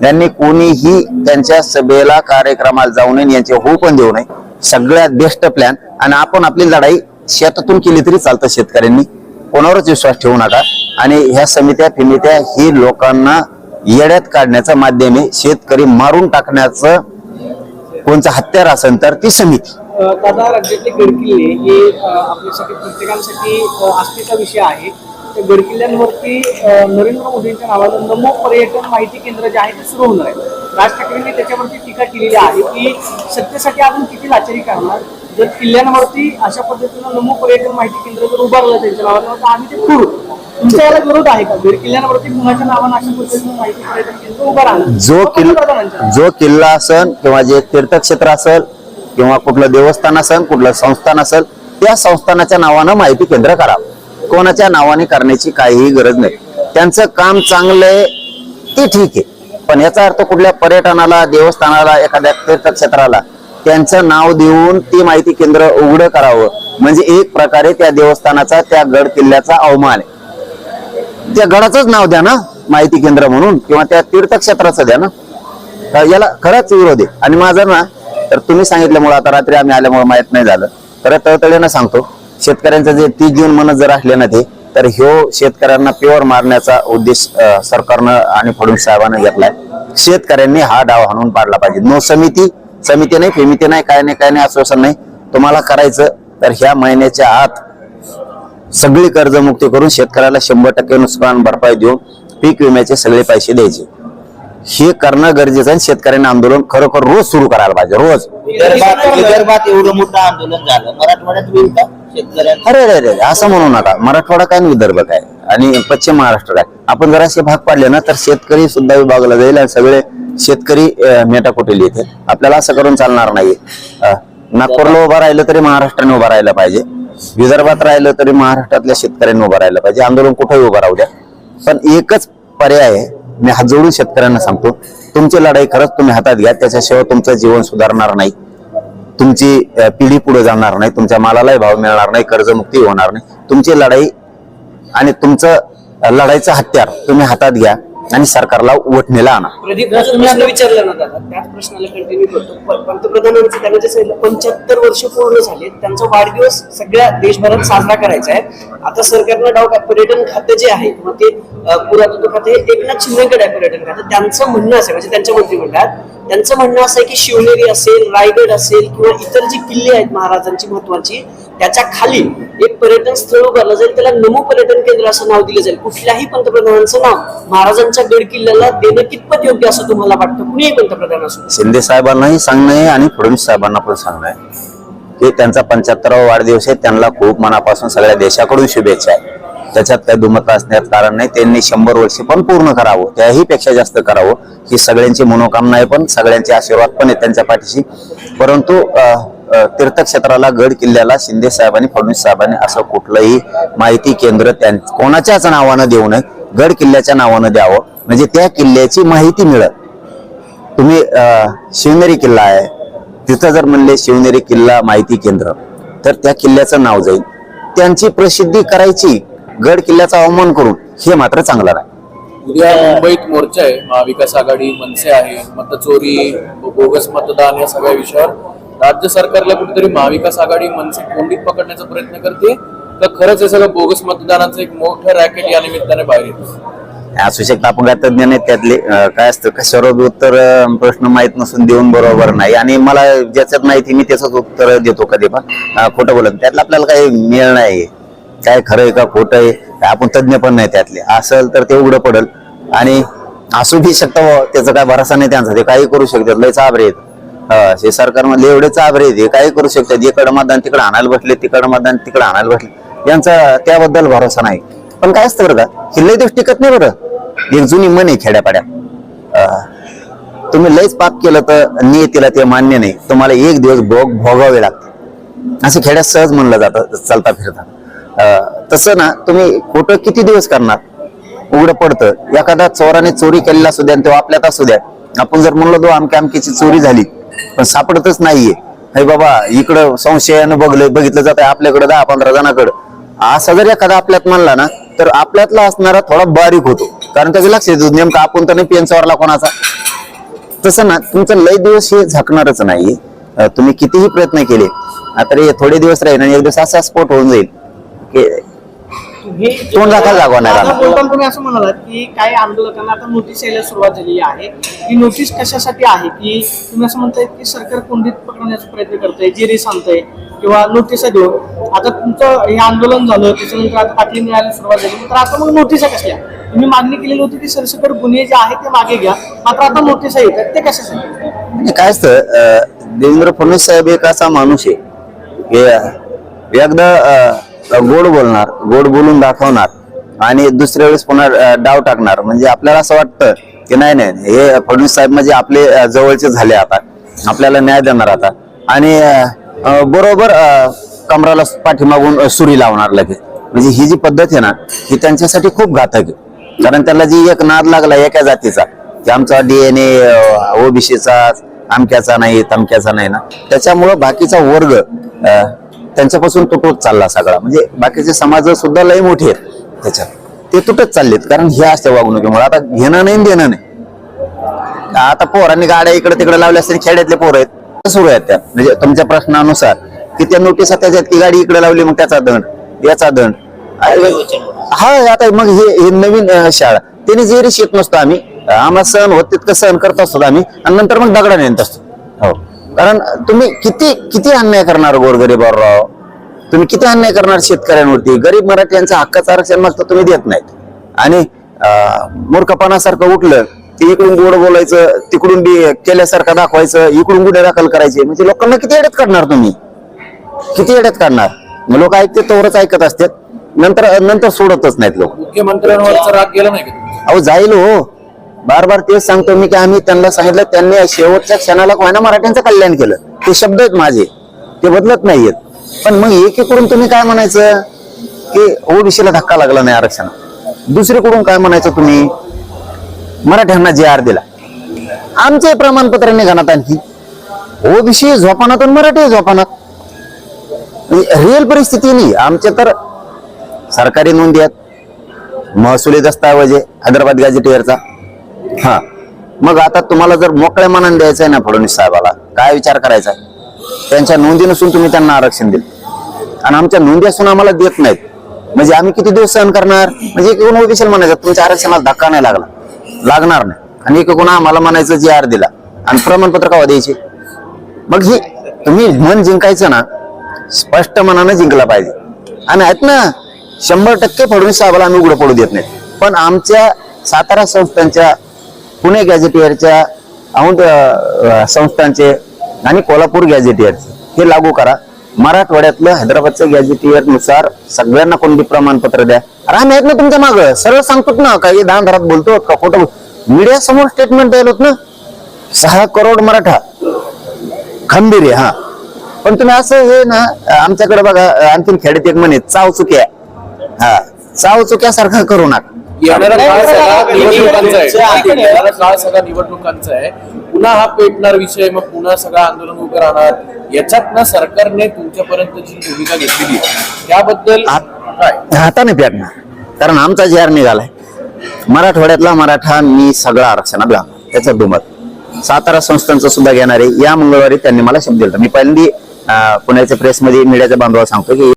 त्यांनी कोणीही त्यांच्या सभेला कार्यक्रमाला जाऊ नये यांचे हो पण देऊ नये. सगळ्यात बेस्ट प्लॅन आणि आपण आपली लढाई शेतातून केली तरी चालतं शेतकऱ्यांनी. कोणावरच विश्वास ठेवू नका. आणि ह्या समित्या फिमित्या ही लोकांना येड्यात काढण्याचं माध्यम आहे. शेतकरी मारून टाकण्याचं कोणचं हत्यार असेल तर ती समिती. दादा राज्यातले गडकिल्ले हे आपल्यासाठी प्रत्येकासाठी आस्थेचा विषय आहे. गडकिल्ल्यांवरती नरेंद्र मोदींच्या नावानं नमो पर्यटन माहिती केंद्र जे आहे ते सुरू होणार आहे. राज ठाकरेंनी त्याच्यावरती टीका केलेली आहे की सत्तेसाठी आपण किती लाचारी करणार? जर किल्ल्यांवरती अशा पद्धतीनं नमो पर्यटन माहिती केंद्र जर उभारलं त्यांच्या नावानं तर आम्ही ते करू. तुमचा याला विरोध आहे का? गड किल्ल्यांवरती कुणाच्या नावानं अशा पद्धतीनं माहिती पर्यटन केंद्र उभं राहणार? जो किल्ला जो किल्ला असेल किंवा जे तीर्थक्षेत्र असेल किंवा कुठलं देवस्थान असेल कुठलं संस्थान असेल त्या संस्थानाच्या नावानं माहिती केंद्र करावं. कोणाच्या नावाने करण्याची काहीही गरज नाही. त्यांचं काम चांगलं आहे ते ठीक आहे. पण याचा अर्थ कुठल्या पर्यटनाला देवस्थानाला एखाद्या तीर्थक्षेत्राला त्यांचं नाव देऊन ती माहिती केंद्र उघडं करावं. म्हणजे एक प्रकारे त्या देवस्थानाचा त्या गड किल्ल्याचा अवमान आहे. त्या गडाचंच नाव द्या ना माहिती केंद्र म्हणून किंवा त्या तीर्थक्षेत्राचं द्या ना. तर याला खरंच विरोध आहे. आणि माझं ना तर तुम्ही सांगितल्यामुळे आता रात्री आम्ही आल्यामुळे माहीत नाही झालं. तर तळतळीनं सांगतो. शेतकऱ्यांचं जे ती जीवन म्हणत जर असले ना ते तर ह्यो शेतकऱ्यांना प्युअर मारण्याचा उद्देश सरकारनं आणि फडणवीस साहेबांना घेतलाय. शेतकऱ्यांनी हा डाव हाणून पाडला पाहिजे. नो समिती समिती नाही फेमिती नाही काय नाही काय नाही आश्वासन नाही. तुम्हाला करायचं तर ह्या महिन्याच्या आत सगळी कर्जमुक्ती करून शेतकऱ्याला शंभर टक्के नुकसान भरपाई देऊन पीक विम्याचे सगळे पैसे द्यायचे. हे करणं गरजेचं आहे शेतकऱ्यांनी आंदोलन खरोखर रोज सुरू करायला पाहिजे रोज. विदर्भात एवढं मोठं आंदोलन झालं. मराठवाड्यात अरे अरे अरे असं म्हणू नका. मराठवाडा काय आणि विदर्भ काय? आणि पश्चिम महाराष्ट्र काय? आपण जर असे भाग पाडले ना तर शेतकरी सुद्धा विभागला जाईल आणि सगळे शेतकरी अं, मेटाकुटील येते आपल्याला असं करून चालणार नाही. नागपूरला उभं राहिलं तरी महाराष्ट्राने उभं राहिलं पाहिजे. विदर्भात राहिलं तरी महाराष्ट्रातल्या शेतकऱ्यांनी उभं राहिलं पाहिजे. आंदोलन कुठेही उभं राहू द्या. पण एकच पर्याय आहे मी हात जोडून शेतकऱ्यांना सांगतो तुमची लढाई खरंच तुम्ही हातात घ्या. त्याच्याशिवाय तुमचं जीवन सुधारणार नाही. तुमची पिढी पुढे जाणार नाही तुमच्या मालालाही भाव मिळणार नाही कर्जमुक्ती होणार नाही. तुमची लढाई आणि तुमचं लढाईचं हत्यार तुम्ही हातात घ्या आणि सरकारला वठणीला आणा. विचारलं ना त्याच प्रश्नाला कंटिन्यू करतो. पंतप्रधानांचे त्यांना जे सांगितलं पंच्याहत्तर वर्ष पूर्ण झाले त्यांचा वाढदिवस सगळ्या देशभरात साजरा करायचा आहे. आता सरकारनं डाव काय पर्यटन खातं जे आहे किंवा ते पुरातत्व खाते हे एकनाथ शिंदेकडे आहे पर्यटन खातं. त्यांचं म्हणणं असं म्हणजे त्यांच्या मंत्रिमंडळात त्यांचं म्हणणं असं आहे की शिवनेरी असेल रायगड असेल किंवा इतर जी किल्ले आहेत महाराजांची महत्वाची त्याच्याखाली एक पर्यटन स्थळ उभारलं जाईल त्याला नमो पर्यटन केंद्र असं नाव दिलं जाईल. कुठल्याही पंतप्रधानांचं नाव महाराजांच्या गड किल्ल्याला देणं कितपत योग्य असं तुम्हाला वाटतं? कुणीही पंतप्रधान असू शिंदे साहेबांनाही सांगणं आहे आणि फडणवीस साहेबांना पण सांगणं आहे. की त्यांचा पंच्याहत्तरावा वाढदिवस आहे त्यांना खूप मनापासून सगळ्या देशाकडून शुभेच्छा आहे. त्याच्यात काही दुमत असण्यात कारण नाही त्यांनी शंभर वर्ष पण पूर्ण करावं. त्याही पेक्षा जास्त करावं. ही सगळ्यांची मनोकामना आहे पण सगळ्यांचे आशीर्वाद पण आहे त्यांच्या पाठीशी. परंतु तीर्थक्षेत्राला गड किल्ल्याला शिंदे साहेबांनी फडणवीस साहेबांनी असं कुठलंही माहिती केंद्र त्यां कोणाच्याच नावानं देऊ नये. गड किल्ल्याच्या नावानं द्यावं. म्हणजे त्या किल्ल्याची माहिती मिळत तुम्ही शिवनेरी किल्ला आहे. तिथं जर म्हणले शिवनेरी किल्ला माहिती केंद्र तर त्या किल्ल्याचं नाव जाईल. त्यांची प्रसिद्धी करायची. गड किल्ल्याचा अवमान करून हे मात्र चांगलं नाही. उद्या मुंबईत मोर्चा आहे महाविकास आघाडी मनसे आहे मतचोरी बोगस मतदान या सगळ्या विषयावर. राज्य सरकारला कुठेतरी महाविकास आघाडी मनसे कोंडीत पकडण्याचा प्रयत्न करते तर खरंच हे सगळं बोगस मतदानाचं एक मोठं रॅकेट या निमित्ताने बाहेर येतं? असू शकतं आपण काय तज्ञ नाही त्यातले काय असतं कशावर उत्तर प्रश्न माहीत नसून देऊन बरोबर नाही. आणि मला ज्याच्यात माहिती मी त्याच उत्तर देतो कधी पण. खोटं बोलत त्यातलं आपल्याला काही मिळ नाही. काय खरं आहे का खोटं आहे काय आपण तज्ज्ञ पण नाही त्यातले. असेल तर ते उघडं पडल. आणि असू बी शकतं त्याचा काय भरोसा नाही त्यांचा ते काही करू शकतात लय चाबरे आहेत. हे सरकारमधले एवढे चाबरे आहेत हे काही करू शकतात. इकडं मतदान तिकडं आणायला बसले तिकडं मतदान तिकडं आणायला बसले. यांचा त्याबद्दल भरोसा नाही. पण काय असतं बरं का हे लय दिवस टिकत नाही बरं. एक जुनी मन आहे खेड्यापाड्या. तुम्ही लयच पाप केलं तर नियतीला ते मान्य नाही. तुम्हाला एक दिवस भोग भोगावे लागते असं खेड्यात सहज म्हणलं जातं चालता फिरता तसं ना तुम्ही खोटं किती दिवस करणार? उघडं पडतं. एखादा चोराने चोरी केलेला असू द्या आणि तो आपल्यात असू द्या. आपण जर म्हणलो तो अमक्या अमक्याची चोरी झाली. पण सापडतच नाहीये. हे बाबा इकडं संशयानं बघलं बघितलं जात आपल्याकडे दहा पंधरा जणांकडं. असा जर एखादा आपल्यात म्हणला ना तर आपल्यातला असणारा थोडा बारीक होतो. कारण त्याचं लक्ष येतो नेमका आपण तर नाही पेन चोरला कोणाचा? तसं ना तुमचं लय दिवस हे झाकणारच नाही तुम्ही कितीही प्रयत्न केले आता हे थोडे दिवस राहील आणि एक दिवस असा स्फोट होऊन जाईल. तोंड दाखल जागवा नाही आता राहणार. बोलताना तुम्ही असं म्हणालात की काही आंदोलकांना आता नोटीस यायला सुरुवात झालेली आहे. ही नोटीस कशासाठी आहे? की तुम्ही असं म्हणताय की सरकार कोंडीत पकडण्याचा प्रयत्न करतंय जिरीस आणतंय किंवा नोटिसा देऊन आता तुमचं हे आंदोलन झालं त्याच्यानंतर आता बातमी मिळायला सुरुवात झाली. तर आता मग नोटिसा कसल्या? तुम्ही मागणी केलेली होती की सरसकट गुन्हे जे आहेत ते मागे घ्या. मात्र आता नोटिसा येतात ते कशासाठी? काय असतं अं, देवेंद्र फडणवीस साहेब एक असा माणूस आहे. की अं, एकदा अं, गोड बोलणार गोड बोलून दाखवणार आणि दुसऱ्या वेळेस पुन्हा डाव टाकणार. म्हणजे आपल्याला असं वाटतं की नाही नाही हे फडणवीस साहेब म्हणजे आपले जवळचे झाले आता. आपल्याला न्याय देणार आता. आणि बरोबर कमराला पाठीमागून सुरी लावणार लगेच. म्हणजे ही जी पद्धत आहे ना ही त्यांच्यासाठी खूप घातक आहे. कारण त्याला जी एक नाद लागला एका जातीचा की आमचा डीएनए ओबीसीचा आमक्याचा नाही तमक्याचा नाही ना. त्याच्यामुळं बाकीचा वर्ग त्यांच्यापासून तुटत चालला सगळा. म्हणजे बाकीचे समाज सुद्धा लय मोठे आहेत त्याच्यात. ते तुटत चाललेत कारण हे असते वागणुकीमुळे. आता घेणं नाही देणं नाही. आता पोरांनी गाड्या इकडे तिकडे लावल्या असतील खेड्यातले पोरं आहेत सुरू आहेत त्या. म्हणजे तुमच्या प्रश्नानुसार. की त्या नोटीस त्याच्यात की गाडी इकडे लावली मग त्याचा दंड याचा दंड. हा आता मग हे नवीन शाळा. त्यांनी जे शेत नसतो आम्ही आम्हाला सहन होत तितकं सहन करत असतो आम्ही आणि नंतर मग दगडा नेत असतो. हो. कारण तुम्ही किती किती अन्याय करणार गोरगरीबावर? राव तुम्ही किती अन्याय करणार शेतकऱ्यांवरती? गरीब मराठ्यांचं हक्काचं आरक्षण मागतं तुम्ही देत नाहीत. आणि मूर्खपणासारखं उठलं की इकडून गोड बोलायचं तिकडून बी केल्यासारखं दाखवायचं इकडून गुन्हे दाखल करायचे. म्हणजे लोकांना किती अडत काढणार तुम्ही? किती अडत काढणार? मग लोक ऐकते तोवरच ऐकत असतात. नंतर नंतर सोडतच नाहीत लोक. मुख्यमंत्र्यांवरचा राग गेला नाही? अहो जाईल हो. बार बार तेच सांगतो मी की आम्ही त्यांना सांगितलं त्यांनी शेवटच्या क्षणाला कोणा मराठ्यांचं कल्याण केलं. ते शब्द आहेत माझे. ते बदलत नाहीयेत. पण मग एकीकडून तुम्ही काय म्हणायचं? की ओबीसीला धक्का लागला नाही आरक्षण दुसरीकडून काय म्हणायचं तुम्ही? मराठ्यांना जे आर दिला. आमचे प्रमाणपत्र निघाणात आणखी. ओबीसी झोपानात आणि मराठी झोपानात. म्हणजे रिअल परिस्थिती नाही. आमच्या तर सरकारी नोंदी आहेत. महसुली दस्तावेज आहे हैदराबाद गॅजेटियरचा हा. मग आता तुम्हाला जर मोकळ्या मनाने द्यायचं आहे ना फडणवीस साहेबाला काय विचार करायचा? आहे? त्यांच्या नोंदी नसून तुम्ही त्यांना आरक्षण दिलं. आणि आमच्या नोंदी असून आम्हाला देत नाहीत. म्हणजे आम्ही किती दिवस सहन करणार? म्हणजे एक ओबीसीला म्हणायचं तुमच्या आरक्षणाला धक्का नाही लागला. लागणार नाही. आणि एक आम्हाला म्हणायचं जे आर दिला. आणि प्रमाणपत्र कवा द्यायचे? मग हे तुम्ही मन जिंकायचं ना स्पष्ट मनानं जिंकला पाहिजे. आणि आहेत ना शंभर टक्के फडणवीस साहेबाला आम्ही उघडं पडू देत नाही पण आमच्या सातारा संस्थांच्या पुणे गॅझेटियरच्या औंध संस्थांचे आणि कोल्हापूर गॅझेटियरचे. हे लागू करा. मराठवाड्यातलं हैदराबादच्या गॅजेटियरनुसार सगळ्यांना कोणती प्रमाणपत्र द्या. अरे आम्ही आहेत ना तुमच्या माग. सरळ सांगतो ना काही दहा धरात बोलतो का खोटं मीडिया समोर स्टेटमेंट द्यायला होत ना. सहा करोड मराठा. खंबीर हा. पण तुम्ही असं हे ना आमच्याकडे बघा आणखीन खेड्यात एक म्हणे चाव चुक्या हा चाव चुक्यासारखं करू नका. येणारा काळ सगळा निवडणुकांचा आहे. नाही, येणारा काळ सगळा निवडणुकांचा आहे. पुन्हा हा पेटणार विषय मग पुन्हा सगळं आंदोलन उभं राहणार. याच्यात ना सरकारने तुमच्यापर्यंत जी भूमिका घेतलेली त्याबद्दल काय? हाताने पेटणार कारण आमचा जी आर निघालाय. मराठवाड्यातला मराठा मी सगळं आरक्षणात घालणार. त्याचं दुमत. सातारा संस्थांचं सुद्धा घेणार आहे. या मंगळवारी त्यांनी मला शब्द दिला मी पहिल्यांदा पुण्याच्या प्रेसमध्ये मीडियाच्या बांधवाला सांगतो की